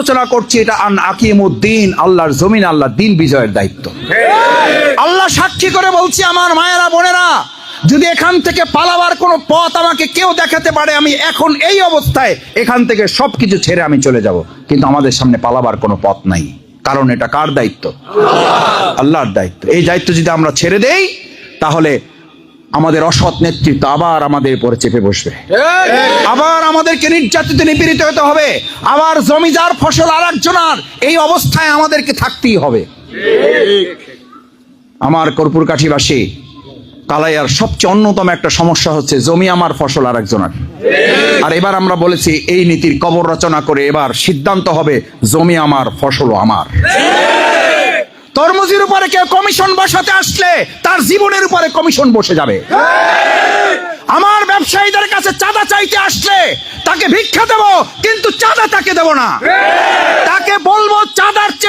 আলোচনা করছি, এটা আন আকিমুদ্দিন, আল্লাহর জমিন আল্লাহ দিন বিজয়ের দায়িত্ব। আল্লাহ সাক্ষী করে বলছি, আমার মায়েরা, বোনেরা, যদি এখান থেকে পালাবার কোনো পথ আমাকে কেউ দেখাতে পারে, আমি এখন এই অবস্থায় এখান থেকে সবকিছু ছেড়ে আমি চলে যাব। কিন্তু আমাদের সামনে পালাবার কোনো পথ নাই। কারণ এটা কার দায়িত্ব? আল্লাহর দায়িত্ব। এই দায়িত্ব যদি আমরা ছেড়ে দেই, তাহলে আমাদের অসৎ নেতৃত্ব আবার আমাদের উপরে চেপে বসবে। আবার আমাদেরকে নির্যাতিত নিপীড়িত হতে হবে। আবার জমিদার ফসল আর একজনার এই অবস্থায় আমাদেরকে থাকতেই হবে। আমার কর্পূর কাঠিবাসী কালাইয়ার সবচেয়ে অন্যতম একটা সমস্যা হচ্ছে জমি আমার ফসল আর একজনের আর এবার আমরা বলেছি এই নীতির কবর রচনা করে এবার সিদ্ধান্ত হবে জমি আমার ফসলও আমার। তরমুজের উপরে কেউ কমিশন বসাতে আসলে তার জীবনের উপরে কমিশন বসে যাবে। আমার ব্যবসায়ীদের কাছে চাঁদা চাইতে আসলে তাকে ভিক্ষা দেব, কিন্তু চাঁদা তাকে দেব না।